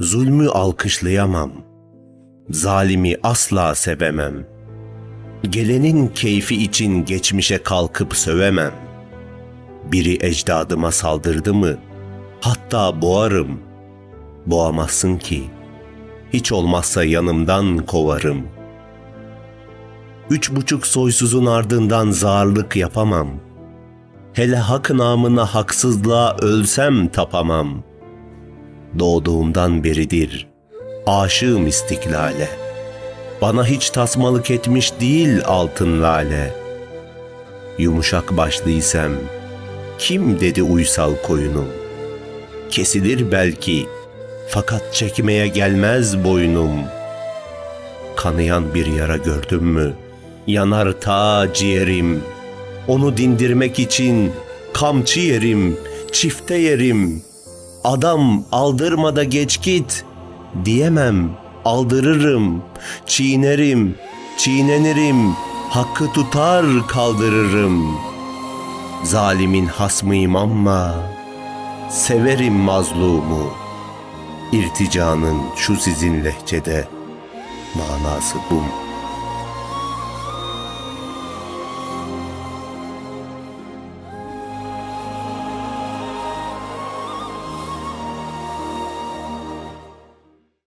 Zulmü alkışlayamam. Zalimi asla sevemem. Gelenin keyfi için geçmişe kalkıp sövemem. Biri ecdadıma saldırdı mı, hatta boğarım. Boğamazsın ki, hiç olmazsa yanımdan kovarım. Üç buçuk soysuzun ardından zarlık yapamam. Hele hak namına haksızlığa ölsem tapamam. Doğduğumdan beridir aşığım istiklale. Bana hiç tasmalık etmiş değil altın lale. Yumuşak başlıysam kim dedi uysal koyunum? Kesilir belki fakat çekmeye gelmez boynum. Kanayan bir yara gördüm mü? Yanar ta ciğerim. Onu dindirmek için kamçı yerim, çifte yerim. Adam aldırma da geç git diyemem, aldırırım, çiğnerim, çiğnenirim, hakkı tutar kaldırırım. Zalimin hasmıyım ama severim mazlumu. İrticanın şu sizin lehçede manası bu mu?